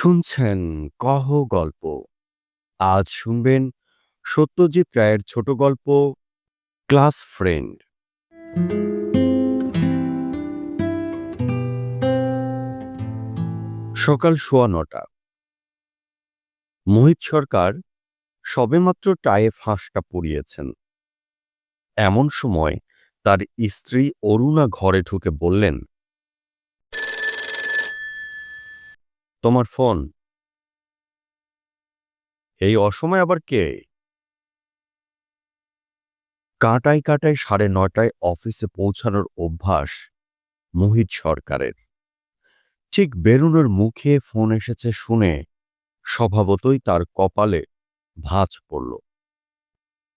শুনছেন কহ গল্প। আজ শুনবেন সত্যজিৎ রায়ের ছোট গল্প, ক্লাস ফ্রেন্ড। সকাল সোয়া নটা। মোহিত সরকার সবেমাত্র টায়ে ফাঁসটা পরিয়েছেন এমন সময় তার স্ত্রী অরুণা ঘরে ঢুকে বললেন তোমার ফোন। এই অসময় আবার কে? কাঁটায় কাঁটায় সাড়ে নটায় অফিসে পৌঁছানোর অভ্যাস মোহিত সরকারের। ঠিক বেরুনোর মুখে ফোন এসেছে শুনে স্বভাবতই তার কপালে ভাঁজ পড়ল।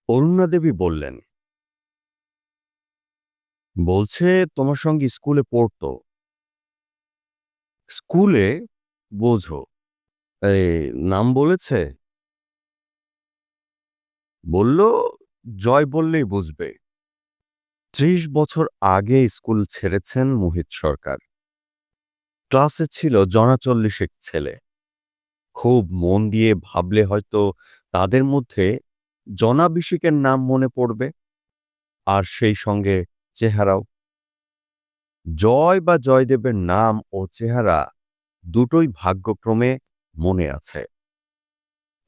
অরুণা দেবী বললেন, বলছে তোমার সঙ্গে স্কুলে পড়তো। স্কুলে বোঝো। এই নাম বলেছে? বলল, জয় বললেই বুঝবে। ত্রিশ বছর আগে স্কুল ছেড়েছেন মোহিত সরকার। ক্লাসে ছিল জনাচল্লিশেক ছেলে। খুব মন দিয়ে ভাবলে হয়তো তাদের মধ্যে জনাভিষেকের নাম মনে পড়বে। আর সেই সঙ্গে চেহারাও। জয় বা জয়দেবের নাম ও চেহারা দুটোই ভাগ্যক্রমে মনে আছে।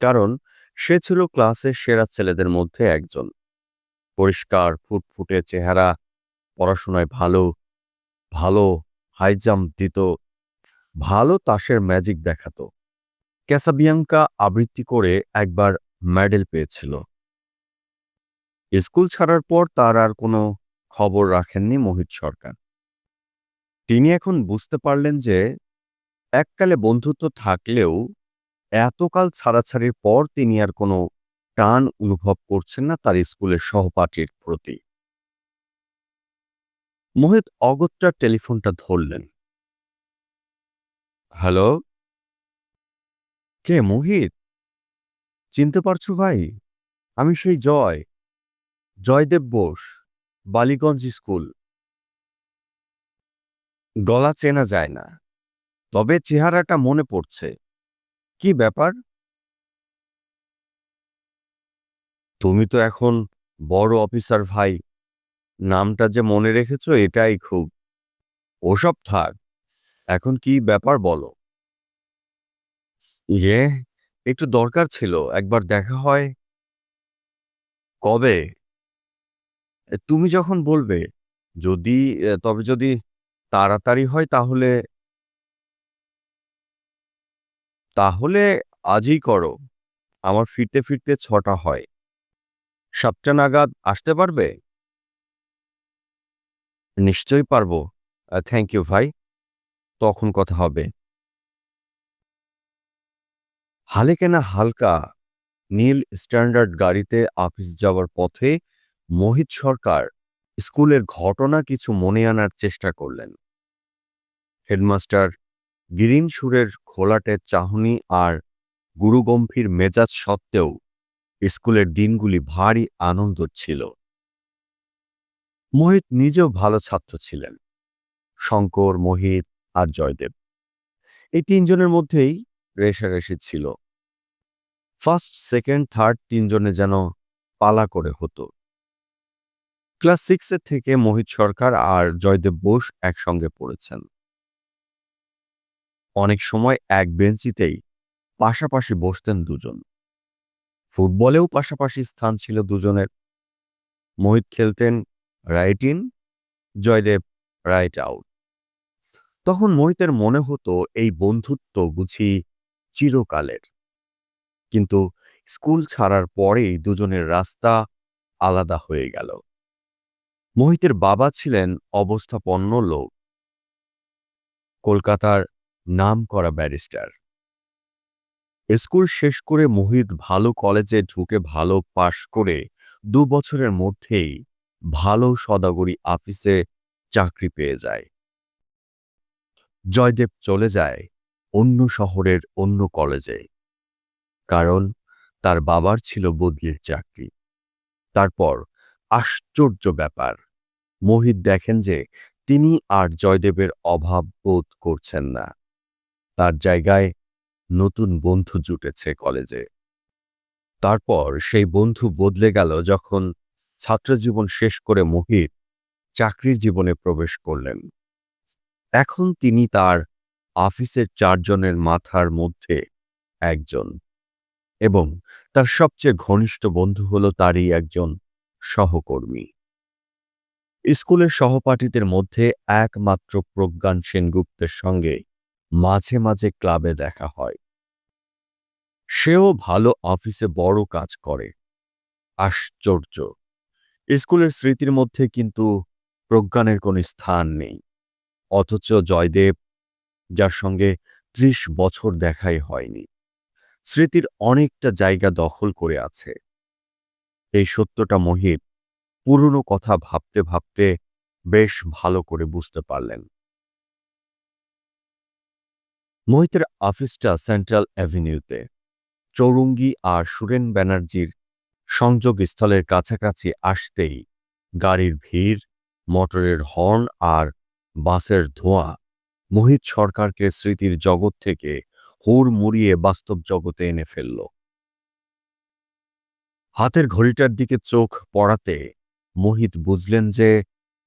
কারণ, সে ছিল ক্লাসের সেরা ছেলেদের মধ্যে একজন। পরিষ্কার, ফুটফুটে চেহারা, পড়াশোনায় ভালো ভালো হাই জাম্প দিত, ভালো তাসের ম্যাজিক দেখাতো। ক্যাসাবিয়াঙ্কা আবৃত্তি করে একবার মেডেল পেয়েছিল। স্কুল ছাড়ার পর তার আর কোনো খবর রাখেননি মোহিত সরকার। তিনি এখন বুঝতে পারলেন যে এককালে বন্ধুত্ব থাকলেও এতকাল ছাড়াছাড়ির পর তিনি আর কোনো টান অনুভব করছেন না তার স্কুলের সহপাঠীর প্রতি। মোহিত অগত্যার টেলিফোনটা ধরলেন। হ্যালো? কে মোহিত? চিনতে পারছ ভাই? আমি সেই জয়। জয়দেব বোস, বালিগঞ্জ স্কুল। গলা চেনা যায় না। তবে চেহারাটা মনে পড়ছে। কি ব্যাপার? তুমি তো এখন বড় অফিসার ভাই। নামটা যে মনে রেখেছো এটাই খুব। ওসব থাক, এখন কি ব্যাপার বলো? ইয়ে একটু দরকার ছিল, একবার দেখা হয়। কবে? তুমি যখন বলবে, যদি তবে যদি তাড়াতাড়ি হয় তাহলে তাহলে আজই করো। আমার ফিরতে ফিরতে ছটা হয়। সাতটা নাগাদ আসতে পারবে? নিশ্চয়ই পারব। থ্যাংক ইউ ভাই। তখন কথা হবে। হালে কেনা হালকা নীল স্ট্যান্ডার্ড গাড়িতে অফিস যাওয়ার পথে মোহিত সরকার স্কুলের ঘটনা কিছু মনে আনার চেষ্টা করলেন। হেডমাস্টার গিরিন সুরের ঘোলাটে চাহনি আর গুরুগম্ভীর মেজাজ সত্ত্বেও স্কুলের দিনগুলি ভারী আনন্দ ছিল। মোহিত নিজেও ভালো ছাত্র ছিলেন, শঙ্কর, মোহিত আর জয়দেব। এই তিনজনের মধ্যেই রেশারেশি ছিল। ফার্স্ট, সেকেন্ড, থার্ড তিনজনে যেন পালা করে হতো। ক্লাস সিক্সের থেকে মোহিত সরকার আর জয়দেব বোস একসঙ্গে পড়েছেন। অনেক সময় এক বেঞ্চিতেই পাশাপাশি বসতেন দুজন। ফুটবলেও পাশাপাশি স্থান ছিল দুজনের। মোহিত খেলতেন right in, Joydeb right out. তখন মোহিতের মনে হতো এই বন্ধুত্ব বুঝি চিরকালের। কিন্তু স্কুল ছাড়ার পরেই দুজনের রাস্তা আলাদা হয়ে গেল। মোহিতের বাবা ছিলেন অবস্থাপন্ন লোক। কলকাতার নাম করা ব্যারিস্টার। স্কুল শেষ করে মোহিত ভালো কলেজে ঢুকে ভালো পাশ করে দু বছরের মধ্যেই ভালো সদাগরি অফিসে চাকরি পেয়ে যায়। জয়দেব চলে যায় অন্য শহরের অন্য কলেজে। কারণ তার বাবার ছিল বদলির চাকরি। তারপর আশ্চর্য ব্যাপার, মোহিত দেখেন যে তিনি আর জয়দেবের অভাব বোধ করছেন না। তার জায়গায় নতুন বন্ধু জুটেছে কলেজে। তারপর সেই বন্ধু বদলে গেল যখন ছাত্রজীবন শেষ করে মোহিত চাকরির জীবনে প্রবেশ করলেন। এখন তিনি তার অফিসের চারজনের মাথার মধ্যে একজন এবং তার সবচেয়ে ঘনিষ্ঠ বন্ধু হল তারই একজন সহকর্মী। স্কুলের সহপাঠীদের মধ্যে একমাত্র প্রজ্ঞান সেনগুপ্তের সঙ্গে মাঝে মাঝে ক্লাবে দেখা হয়। সেও ভালো অফিসে বড় কাজ করে। আশ্চর্য। স্কুলের স্মৃতির মধ্যে কিন্তু প্রজ্ঞানের কোনো স্থান নেই। অথচ জয়দেব, যার সঙ্গে ত্রিশ বছর দেখাই হয়নি, স্মৃতির অনেকটা জায়গা দখল করে আছে। এই সত্যটা মোহিত পুরনো কথা ভাবতে ভাবতে বেশ ভালো করে বুঝতে পারলেন। মোহিতের অফিসটা সেন্ট্রাল অ্যাভিনিউতে। চৌরঙ্গি আর সুরেন ব্যানার্জির সংযোগস্থলের কাছাকাছি আসতেই গাড়ির ভিড়, মোটরের হর্ন আর বাসের ধোঁয়া মোহিত সরকারকে স্মৃতির জগৎ থেকে হুড় মুড়িয়ে বাস্তব জগতে এনে ফেলল। হাতের ঘড়িটার দিকে চোখ পড়াতে মোহিত বুঝলেন যে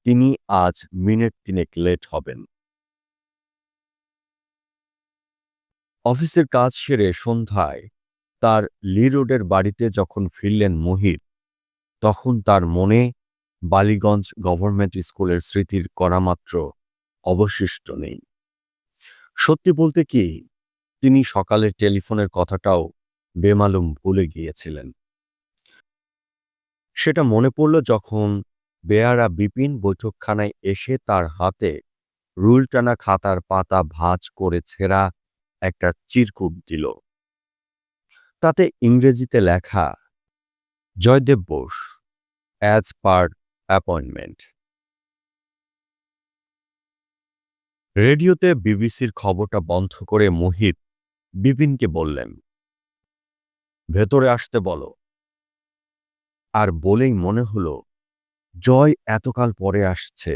তিনি আজ মিনিট তিনেক লেট হবেন। অফিসের কাজ সেরে সন্ধ্যায় তার লি রোডের বাড়িতে যখন ফিরলেন মোহিত, তখন তার মনে বালিগঞ্জ গভর্নমেন্ট স্কুলের স্মৃতির করামাত্র অবশিষ্ট নেই। সত্যি বলতে কি, তিনি সকালের টেলিফোনের কথাটাও বেমালুম ভুলে গিয়েছিলেন। সেটা মনে পড়ল যখন বেয়ারা বিপিন বৈঠকখানায় এসে তার হাতে রুলটানা খাতার পাতা ভাঁজ করে ছেঁড়া একটা চিরকুট দিল। তাতে ইংরেজিতে লেখা, Joydeb Bose as per appointment রেডিওতে বিবিসির খবরটা বন্ধ করে মোহিত বিপিনকে বললেন, ভেতরে আসতে বলো। আর বলেই মনে হলো, জয় এতকাল পরে আসছে,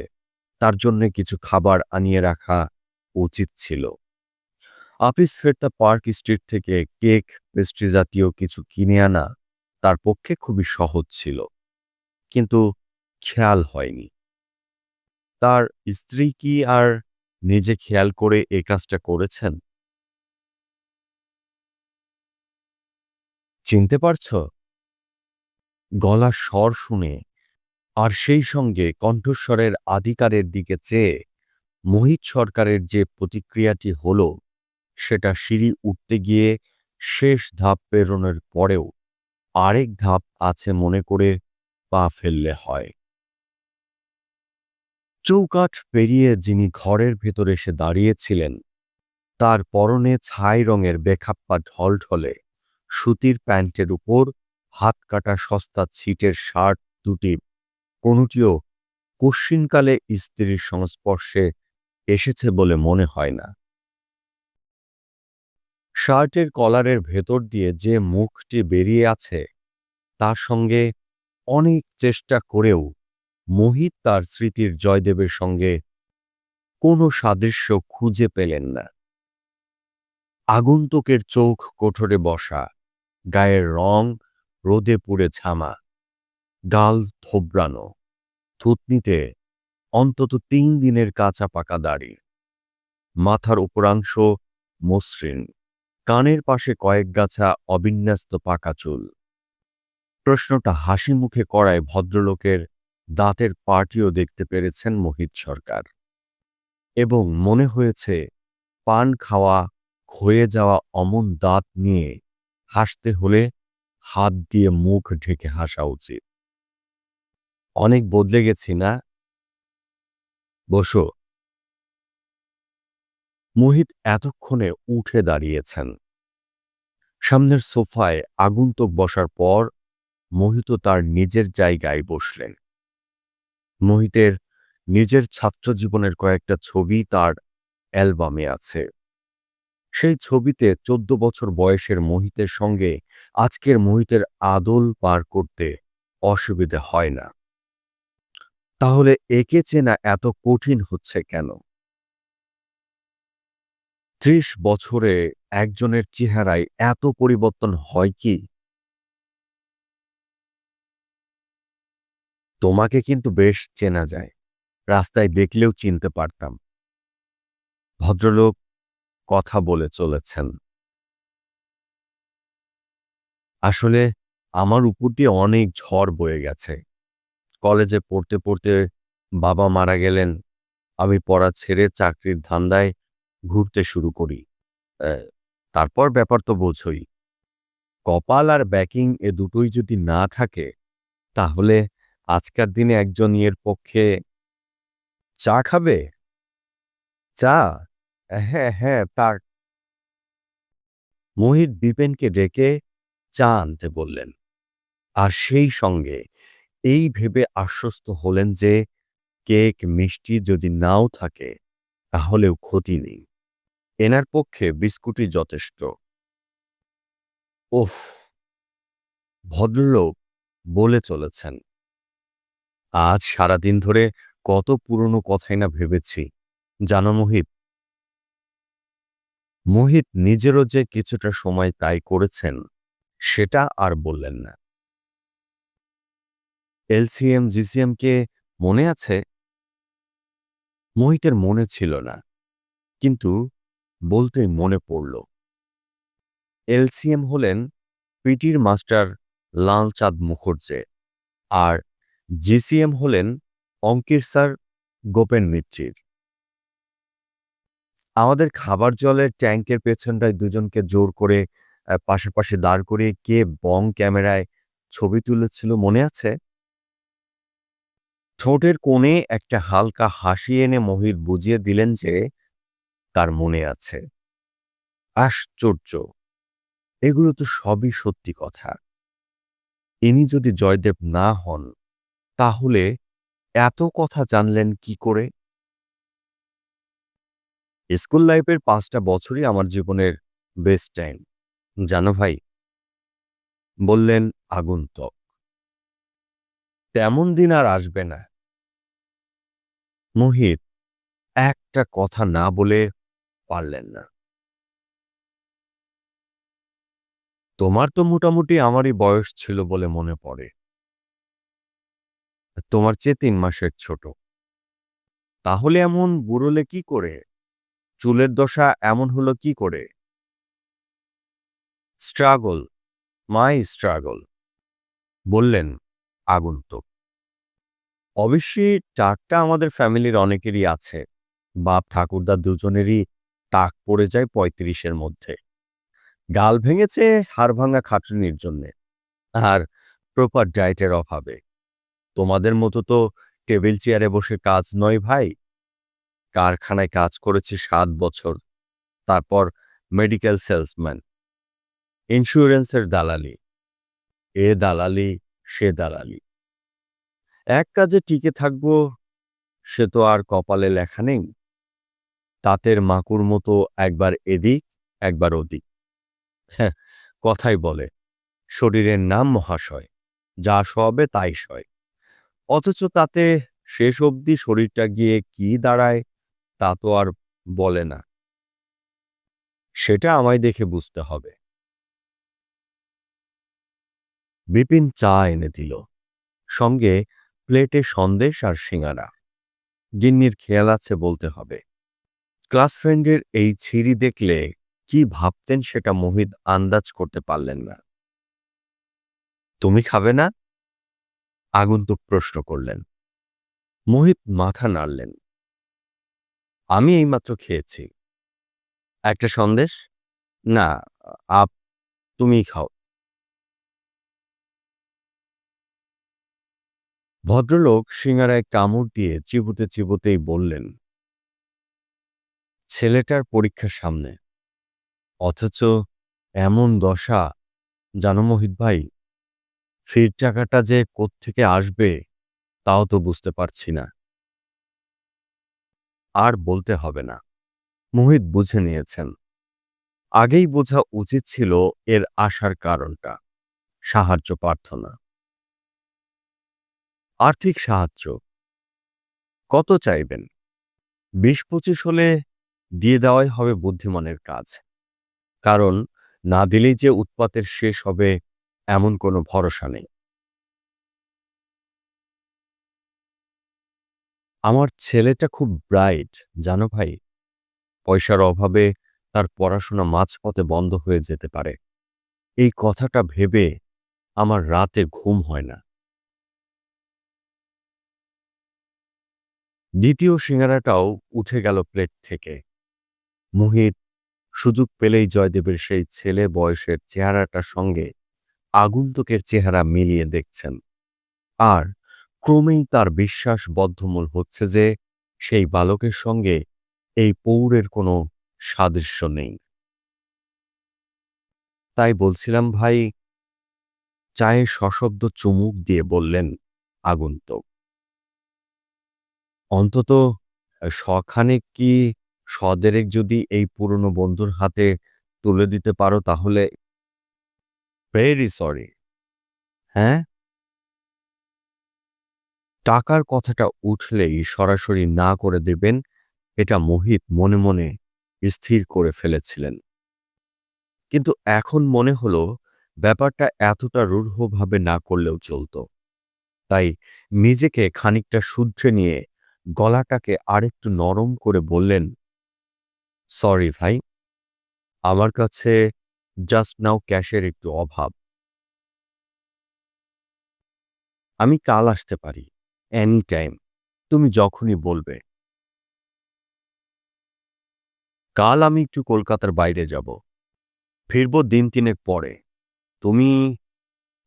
তার জন্যে কিছু খাবার আনিয়ে রাখা উচিত ছিল। আপিস ফেরতা পার্ক স্ট্রিট থেকে কেক, পেস্ট্রি জাতীয় কিছু কিনে আনা তার পক্ষে খুবই সহজ ছিল। কিন্তু খেয়াল হয়নি। তার স্ত্রী কি আর নিজে খেয়াল করে এ কাজটা করেছেন? চিনতে পারছ? গলার স্বর শুনে আর সেই সঙ্গে কণ্ঠস্বরের আধিকারের দিকে চেয়ে মোহিত সরকারের যে প্রতিক্রিয়াটি হল সেটা সিঁড়ি উঠতে গিয়ে শেষ ধাপ পেরোনোর পরেও আরেক ধাপ আছে মনে করে পা ফেললে হয়। চৌকাঠ পেরিয়ে যিনি ঘরের ভেতরে এসে দাঁড়িয়েছিলেন, তার পরনে ছাই রঙের বেখাপ্পা ঢলঢলে, সুতির প্যান্টের উপর হাত কাটা সস্তা ছিটের শার্ট দুটি, কোনোটিও কশ্চিনকালে স্ত্রীর সংস্পর্শে এসেছে বলে মনে হয় না। শার্টের কলারের ভেতর দিয়ে যে মুখটি বেরিয়ে আছে, তার সঙ্গে অনেক চেষ্টা করেও মোহিত তার স্মৃতির জয়দেবের সঙ্গে কোনো সাদৃশ্য খুঁজে পেলেন না। আগন্তুকের চোখ কোঠরে বসা, গায়ের রং রোদে পুড়ে ছামা, গাল থোবরানো থুতনিতে অন্তত তিন দিনের কাঁচা পাকা দাড়ি, মাথার উপরাংশ মসৃণ। কানের পাশে কয়েক গাছা অবিন্যস্ত পাকা চুল। প্রশ্নটা হাসি মুখে করায় ভদ্রলোকের দাঁতের পার্টিও দেখতে পেরেছেন মোহিত সরকার। এবং মনে হয়েছে, পান খাওয়া, ক্ষয়ে যাওয়া অমন দাঁত নিয়ে হাসতে হলে হাত দিয়ে মুখ ঢেকে হাসা উচিত। অনেক বদলে গেছি না? বসো। মোহিত এতক্ষণে উঠে দাঁড়িয়েছেন। সামনের সোফায় আগন্তুক বসার পর মোহিত তার নিজের জায়গায় বসলেন। মোহিতের নিজের ছাত্র জীবনের কয়েকটা ছবি তার অ্যালবামে আছে। সেই ছবিতে চোদ্দ বছর বয়সের মোহিতের সঙ্গে আজকের মোহিতের আদল পার করতে অসুবিধে হয় না। তাহলে একে চেনা এত কঠিন হচ্ছে কেন? ত্রিশ বছরে একজনের চেহারায় এত পরিবর্তন হয় কি? তোমাকে কিন্তু বেশ চেনা যায়। রাস্তায় দেখলেও চিনতে পারতাম। ভদ্রলোক কথা বলে চলেছেন। আসলে আমার উপর দিয়ে অনেক ঝড় বয়ে গেছে। কলেজে পড়তে পড়তে বাবা মারা গেলেন। আমি পড়া ছেড়ে চাকরির ধান্দায় ঘুরতে শুরু করি। তারপর ব্যাপার তো বোঝই। কপাল আর ব্যাকিং এ দুটোই যদি না থাকে, তাহলে আজকার দিনে একজন ইয়ের পক্ষে চা খাবে? চা? হ্যাঁ হ্যাঁ তার মোহিত বিপেনকে ডেকে চা আনতে বললেন। আর সেই সঙ্গে এই ভেবে আশ্বস্ত হলেন যে কেক মিষ্টি যদি নাও থাকে, তাহলেও ক্ষতি নেই। এনার পক্ষে বিস্কুটই যথেষ্ট। ওফ, ভদ্রলোক বলে চলেছেন। আজ সারাদিন ধরে কত পুরনো কথাই না ভেবেছি। জানো মোহিত? মোহিত নিজেরও যে কিছুটা সময় তাই করেছেন, সেটা আর বললেন না। এলসিএম, জিসিএম কে মনে আছে? মোহিতের মনে ছিল না। কিন্তু বলতেই মনে পড়ল। এলসিএম হলেন পিটির মাস্টার লালচাঁদ মুখর্জে আর জিসিএম হলেন অঙ্কির স্যার গোপেন মিত্রির আমাদের খাবার জলের ট্যাঙ্কের পেছনটায় দুজনকে জোর করে পাশাপাশি দাঁড় করিয়ে কে বং ক্যামেরায় ছবি তুলেছিল মনে আছে? ঠোঁটের কোণে একটা হালকা হাসি এনে মোহিত বুঝিয়ে দিলেন যে তার মনে আছে। আশ্চর্য! এগুলো তো সবই সত্যি কথা। ইনি যদি জয়দেব না হন, তাহলে এত কথা জানলেন কি করে? স্কুল লাইফের পাঁচটা বছরই আমার জীবনের বেস্ট টাইম জানো ভাই? বললেন আগন্তুক। তেমন দিন আর আসবে না। মোহিত একটা কথা না বলে পারলেন না। তোমার তো মোটামুটি আমারই বয়স ছিল বলে মনে পড়ে। তোমার চেয়ে তিন মাসের ছোট। তাহলে এমন বুড়োলে কি করে? চুলের দশা এমন হলো কি করে? স্ট্রাগল, মাই স্ট্রাগল, বললেন আগন্তুক। অবশ্যই টাকটা আমাদের ফ্যামিলির অনেকেরই আছে। বাপ, ঠাকুরদা দুজনেরই টাক পড়ে যায় পঁয়ত্রিশের মধ্যে। গাল ভেঙেছে হাড় ভাঙা খাটুনির জন্যে। আর প্রপার ডায়েটের অভাবে। তোমাদের মতো তো টেবিল চেয়ারে বসে কাজ নয় ভাই। কারখানায় কাজ করেছি সাত বছর। তারপর মেডিকেল সেলসম্যান ইন্স্যুরেন্সের দালালি। এ দালালি, সে দালালি। এক কাজে টিকে থাকব, সে তো আর কপালে লেখা নেই। তাঁতের মাকুর মতো একবার এদিক, একবার ওদিক। হ্যাঁ কথাই বলে, শরীরের নাম মহাশয়, যা সবে তাই সয়। অথচ তাতে শেষ অবধি শরীরটা গিয়ে কি দাঁড়ায়, তা তো আর বলে না। সেটা আমায় দেখে বুঝতে হবে। বিপিন চা এনে দিল, সঙ্গে প্লেটে সন্দেশ আর সিঙারা গিন্নির খেয়াল আছে বলতে হবে। ক্লাস ফ্রেন্ডের এই ছিঁড়ি দেখলে কি ভাবতেন সেটা মোহিত আন্দাজ করতে পারলেন না। তুমি খাবে না? আগন্তুক প্রশ্ন করলেন। মোহিত মাথা নাড়লেন। আমি এইমাত্র খেয়েছি। একটা সন্দেশ? না, আপ তুমি খাও। ভদ্রলোক সিঙ্গারায় কামড় দিয়ে চিবুতে চিবুতেই বললেন ছেলেটার পরীক্ষার সামনে। অথচ এমন দশা, জানো মোহিত ভাই? ফির টাকাটা যে কোত্থেকে আসবে, তাও তো বুঝতে পারছি না। আর বলতে হবে না। মোহিত বুঝে নিয়েছেন। আগেই বোঝা উচিত ছিল এর আসার কারণটা, সাহায্য প্রার্থনা। আর্থিক সাহায্য। কত চাইবেন? বিশ পঁচিশ হলে দিয়ে দেওয়াই হবে বুদ্ধিমানের কাজ। কারণ, না দিলেই যে উৎপাতের শেষ হবে, এমন কোনো ভরসা নেই। আমার ছেলেটা খুব ব্রাইট, জানো ভাই? পয়সার অভাবে তার পড়াশোনা মাঝপথে বন্ধ হয়ে যেতে পারে। এই কথাটা ভেবে আমার রাতে ঘুম হয় না। দ্বিতীয় সিঙ্গারাটাও উঠে গেল প্লেট থেকে। মোহিত সুযোগ পেলেই জয়দেবের সেই ছেলে বয়সের চেহারাটার সঙ্গে আগন্তুকের চেহারা মিলিয়ে দেখছেন। আর ক্রমেই তার বিশ্বাস বদ্ধমূল হচ্ছে যে সেই বালকের সঙ্গে এই পৌরের কোনো সাদৃশ্য নেই। তাই বলছিলাম, ভাই চায়ে সশব্দ চুমুক দিয়ে বললেন আগন্তুক। অন্তত শখানেক কি সদেরেক যদি এই পুরনো বন্ধুর হাতে তুলে দিতে পারো তাহলে ভেরি সরি হ্যাঁ? টাকার কথাটা উঠলেই সরাসরি না করে দেবেন, এটা মোহিত মনে মনে স্থির করে ফেলেছিলেন। কিন্তু এখন মনে হলো ব্যাপারটা এতটা রূঢ়ভাবে না করলেও চলত। তাই নিজেকে খানিকটা শুদ্ধে নিয়ে গলাটাকে আরেকটু নরম করে বললেন সরি ভাই। আমার কাছে জাস্ট নাও ক্যাশের একটু অভাব। আমি কাল আসতে পারি এনি টাইম তুমি যখনই বলবে। কাল আমি একটু কলকাতার বাইরে যাব। ফিরব দিন তিনেক পরে। তুমি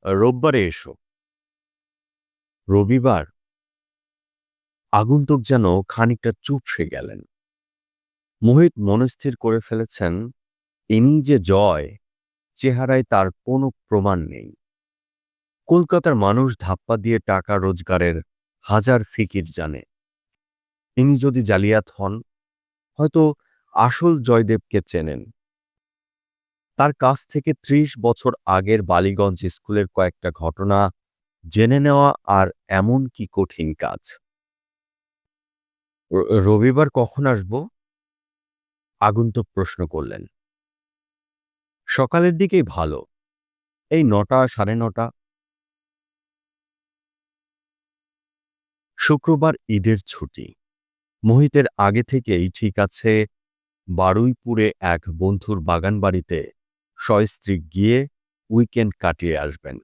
রোববারে এসো। রবিবার। আগন্তুক যেন খানিকটা চুপসে গেলেন। মোহিত মনস্থির করে ফেলেছেন, ইনি যে জয়, চেহারায় তার কোনো প্রমাণ নেই। কলকাতার মানুষ ধাপ্পা দিয়ে টাকা রোজগারের হাজার ফিকির জানে। ইনি যদি জালিয়াত হন, হয়তো আসল জয়দেবকে চেনেন। তার কাছ থেকে ত্রিশ বছর আগের বালিগঞ্জ স্কুলের কয়েকটা ঘটনা জেনে নেওয়া আর এমন কি কঠিন কাজ। রবিবার কখন আসব? আগন্তুক প্রশ্ন করলেন। সকালের দিকেই ভালো। এই নটা, সাড়ে নটা। শুক্রবার ঈদের ছুটি। মোহিতের আগে থেকেই ঠিক আছে, বারুইপুরে এক বন্ধুর বাগান বাড়িতে সস্ত্রী গিয়ে উইকেন্ড কাটিয়ে আসবেন।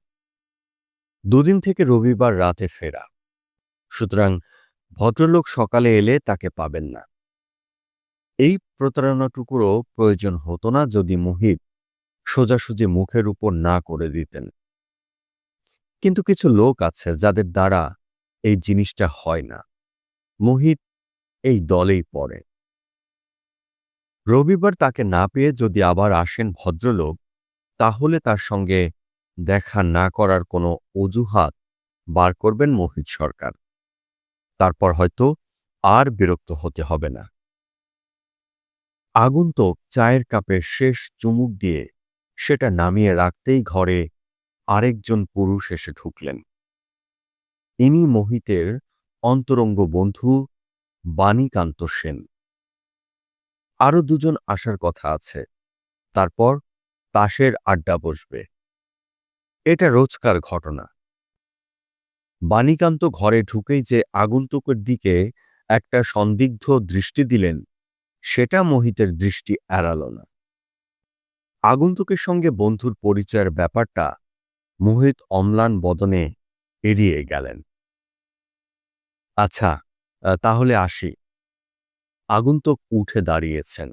দুদিন থেকে রবিবার রাতে ফেরা। সুতরাং ভদ্রলোক সকালে এলে তাকে পাবেন না। এই প্রতারণাটুকুরও প্রয়োজন হতো না যদি মোহিত সোজাসুজি মুখের উপর না করে দিতেন। কিন্তু কিছু লোক আছে যাদের দ্বারা এই জিনিসটা হয় না। মুহিত এই দলেই পড়ে। রবিবার তাকে না পেয়ে যদি আবার আসেন ভদ্রলোক, তাহলে তার সঙ্গে দেখা না করার কোনো অজুহাত বার করবেন মোহিত সরকার। তারপর হয়তো আর বিরক্ত হতে হবে না। আগন্তুক চায়ের কাপে শেষ চুমুক দিয়ে সেটা নামিয়ে রাখতেই ঘরে আরেকজন পুরুষ এসে ঢুকলেন। ইনি মোহিতের অন্তরঙ্গ বন্ধু বাণীকান্ত সেন। আরও দুজন আসার কথা আছে। তারপর তাসের আড্ডা বসবে। এটা রোজকার ঘটনা। বাণীকান্ত ঘরে ঢুকেই যে আগন্তুকের দিকে একটা সন্দিগ্ধ দৃষ্টি দিলেন সেটা মোহিতের দৃষ্টি এড়াল না। আগন্তুকের সঙ্গে বন্ধুর পরিচয়ের ব্যাপারটা মোহিত অম্লান বদনে এড়িয়ে গেলেন। আচ্ছা তাহলে আসি। আগন্তুক উঠে দাঁড়িয়েছেন।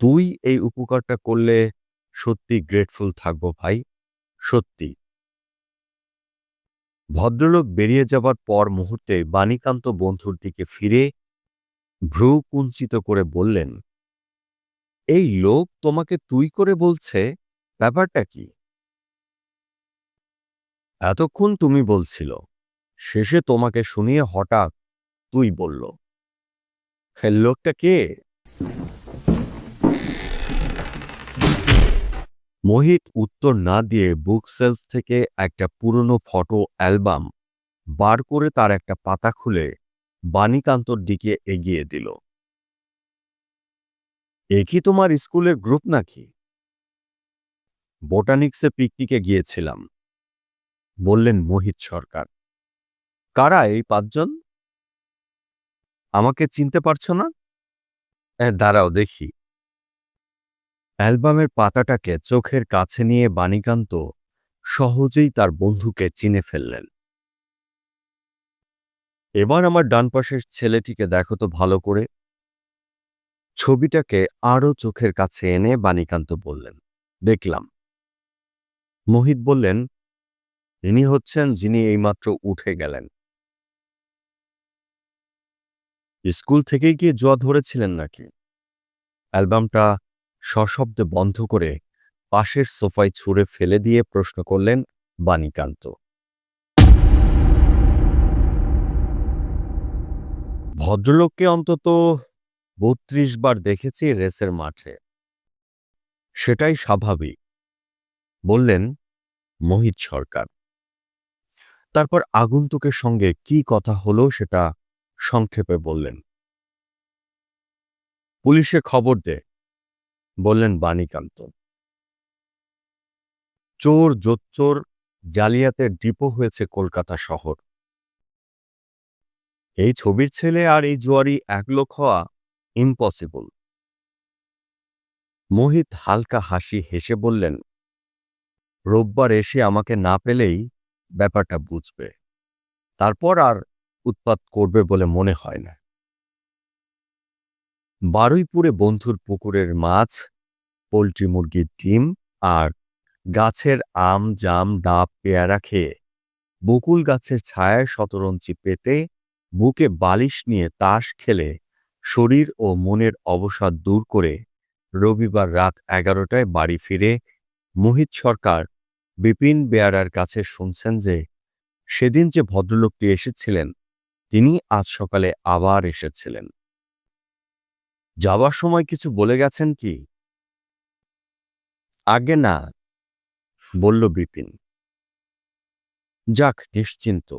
তুই এই উপকারটা করলে সত্যি গ্রেটফুল থাকব ভাই, সত্যি। ভদ্রলোক বেরিয়ে যাবার পর মুহূর্তে বাণীকান্ত বন্ধুর দিকে ফিরে ভ্রু কুঞ্চিত করে বললেন, এই লোক তোমাকে তুই করে বলছে, ব্যাপারটা কি? এতক্ষণ তুমি বলছিল, শেষে তোমাকে শুনিয়ে হঠাৎ তুই বলল। লোকটা কে? মোহিত উত্তর না দিয়ে বুক সেলস থেকে একটা পুরনো ফটো অ্যালবাম বার করে তার একটা পাতা খুলে বাণীকান্তর দিকে এগিয়ে দিল। এ কি তোমার স্কুলের গ্রুপ নাকি? বোটানিক্সে পিকনিকে গিয়েছিলাম। বললেন মোহিত সরকার। কারা এই পাঁচজন? আমাকে চিনতে পারছ না? দাঁড়াও দেখি। অ্যালবামের পাতাটাকে চোখের কাছে নিয়ে বাণীকান্ত সহজেই তার বন্ধুকে চিনে ফেললেন। এবার আমার ডান পাশের ছেলেটিকে দেখো তো ভালো করে। ছবিটাকে আরও চোখের কাছে এনে বাণীকান্ত বললেন, দেখলাম। মোহিত বললেন, ইনি হচ্ছেন যিনি এইমাত্র উঠে গেলেন। স্কুল থেকেই গিয়ে জোয়া ধরেছিলেন নাকি? অ্যালবামটা সশব্দে বন্ধ করে পাশের সোফায় ছুঁড়ে ফেলে দিয়ে প্রশ্ন করলেন বাণীকান্ত। ভদ্রলোককে অন্তত বত্রিশ বার দেখেছি রেসের মাঠে। সেটাই স্বাভাবিক। বললেন, মোহিত সরকার। তারপর আগন্তুকের সঙ্গে কি কথা হলো সেটা সংক্ষেপে বললেন। পুলিশে খবর দে, বললেন বাণীকান্ত। চোর, জোচ্চোর, জালিয়াতের ডিপো হয়েছে কলকাতা শহর। এই ছবির ছেলে আর এই জুয়ারি এক লোক হওয়া ইম্পসিবল মোহিত হালকা হাসি হেসে বললেন, রোববার এসে আমাকে না পেলেই ব্যাপারটা বুঝবে। তারপর আর উৎপাত করবে বলে মনে হয় না। বারুইপুরে বন্ধুর পুকুরের মাছ, পোলট্রি মুরগির ডিম আর গাছের আম, জাম, ডাব, পেয়ারা খেয়ে বকুল গাছের ছায়ায় শতরঞ্চি পেতে বুকে বালিশ নিয়ে তাস খেলে শরীর ও মনের অবসাদ দূর করে রবিবার রাত এগারোটায় বাড়ি ফিরে মোহিত সরকার বিপিন বেয়ারার কাছে শুনছেন যে সেদিন যে ভদ্রলোকটি এসেছিলেন, তিনি আজ সকালে আবার এসেছিলেন। যাবার সময় কিছু বলে গেছেন কি? আগে না, বলল বিপিন। যাক, নিশ্চিন্ত।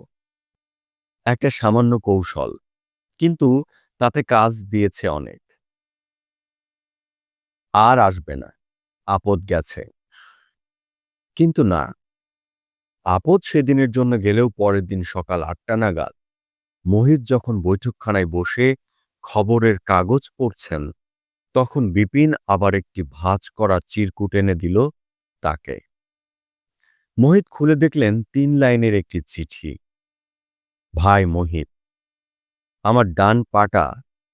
একটা সামান্য কৌশল, কিন্তু তাতে কাজ দিয়েছে অনেক। আর আসবে না, আপদ গেছে। কিন্তু না, আপদ সেদিনের জন্য গেলেও পরের দিন সকাল আটটা নাগাদ মোহিত যখন বৈঠকখানায় বসে খবরের কাগজ পড়ছেন, তখন বিপিন আবার একটি ভাঁজ করা চিরকুট এনে দিল তাকে। মোহিত খুলে দেখলেন তিন লাইনের একটি চিঠি। ভাই মোহিত আমার ডান পাটা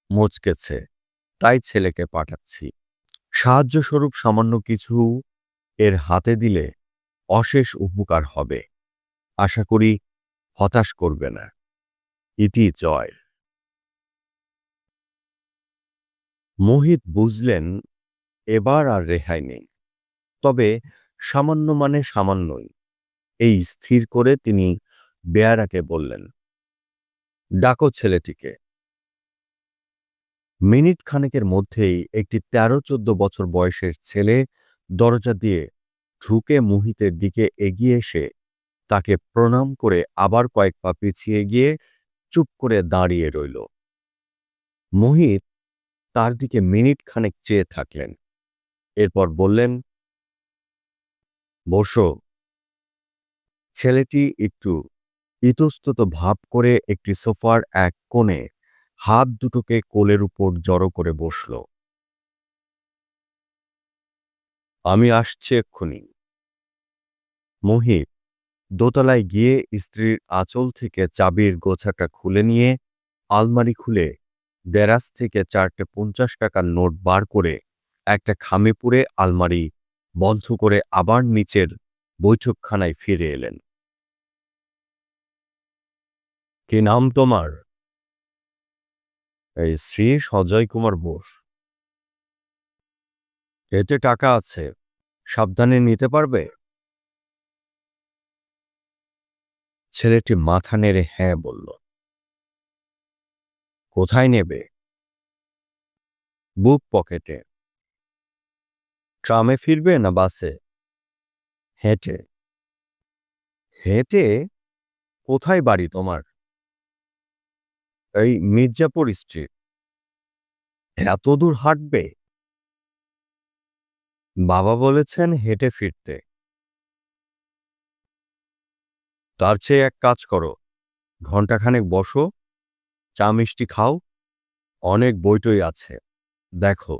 মচকেছে, তাই ছেলেকে পাঠাচ্ছি। সাহায্যস্বরূপ সামান্য কিছু এর হাতে দিলে অশেষ উপকার হবে। আশা করি হতাশ করবে না। ইতি জয়। মোহিত বুঝলেন, এবার আর রেহাই নেই। তবে সামান্য মানে সামান্যই। এই স্থির করে তিনি বেয়ারাকে বললেন ডাকো ছেলেটিকে। মিনিট খানেকের মধ্যেই একটি তেরো চোদ্দ বছর বয়সের ছেলে দরজা দিয়ে ঢুকে মোহিতের দিকে এগিয়ে এসে তাকে প্রণাম করে আবার কয়েক পা পিছিয়ে গিয়ে চুপ করে দাঁড়িয়ে রইল। মোহিত তার দিকে মিনিট খানেক চেয়ে থাকলেন। এরপর বললেন, বসো। ছেলেটি একটু ইতস্তত ভাব করে একটি সোফার এক কোণে হাত দুটোকে কোলের উপর জড়ো করে বসল। আমি আসছি এক্ষুনি। মোহিত দোতলায় গিয়ে স্ত্রীর আঁচল থেকে চাবির গোছাটা খুলে নিয়ে আলমারি খুলে দেরাজ থেকে চারটে পঞ্চাশ টাকার নোট বার করে একটা খামে পুরে আলমারি বন্ধ করে আবার নিচের বৈঠকখানায় ফিরে এলেন। কি নাম তোমার? এই শ্রী সজয় কুমার বোস। এতে টাকা আছে। সাবধানে নিতে পারবে? ছেলেটি মাথা নেড়ে হ্যাঁ বলল। কোথায় নেবে? বুক পকেটে। ট্রামে ফিরবে না বাসে? হেঁটে। হেঁটে? কোথায় বাড়ি তোমার? এই মির্জাপুর স্ট্রিট এত দূর হাঁটবে? বাবা বলেছেন হেঁটে ফিরতে। তার চেয়ে এক কাজ করো ঘন্টাখানেক বসো, চা মিষ্টি খাও, অনেক বইটই আছে। দেখো,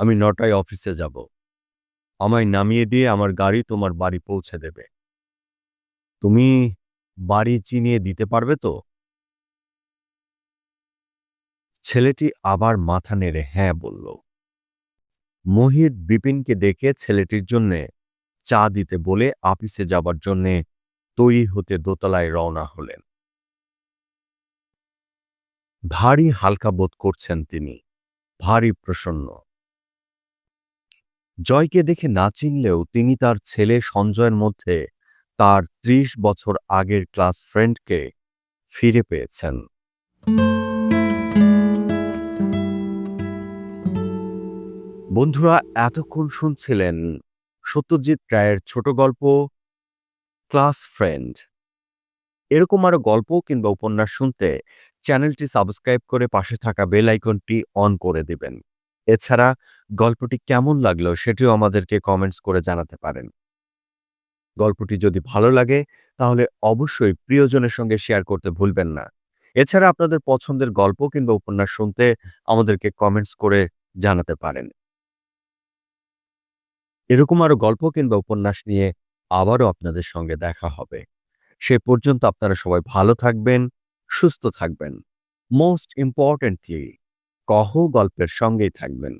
আমি নটায় অফিসে যাব। আমায় নামিয়ে দিয়ে আমার গাড়ি তোমার বাড়ি পৌঁছে দেবে। তুমি বাড়ি চিনিয়ে দিতে পারবে তো? ছেলেটি আবার মাথা নেড়ে হ্যাঁ বলল। মোহিত বিপিনকে ডেকে ছেলেটির জন্যে চা দিতে বলে আপিসে যাবার জন্যে তৈরি হতে দোতলায় রওনা হলেন। ভারী হালকা বোধ করছেন তিনি, ভারী প্রসন্ন। জয়কে দেখে না চিনলেও তিনি তার ছেলে সঞ্জয়ের মধ্যে তার ত্রিশ বছর আগের ক্লাস ফ্রেন্ডকে ফিরে পেয়েছেন। বন্ধুরা, এতক্ষণ শুনছিলেন সত্যজিৎ রায়ের ছোট গল্প, ক্লাস ফ্রেন্ড। এরকম আরও গল্প কিংবা উপন্যাস শুনতে চ্যানেলটি সাবস্ক্রাইব করে পাশে থাকা বেল আইকনটি অন করে দিবেন। এছাড়া গল্পটি কেমন লাগল সেটিও আমাদেরকে কমেন্টস করে জানাতে পারেন। গল্পটি যদি ভালো লাগে, তাহলে অবশ্যই প্রিয়জনের সঙ্গে শেয়ার করতে ভুলবেন না। এছাড়া আপনাদের পছন্দের গল্প কিংবা উপন্যাস শুনতে আমাদেরকে কমেন্টস করে জানাতে পারেন। এরকম আরও গল্প কিংবা উপন্যাস নিয়ে আবারও আপনাদের সঙ্গে দেখা হবে। সে পর্যন্ত আপনারা সবাই ভালো থাকবেন, সুস্থ থাকবেন। মোস্ট ইম্পর্টেন্টলি কহ গল্পের সঙ্গেই থাকবেন।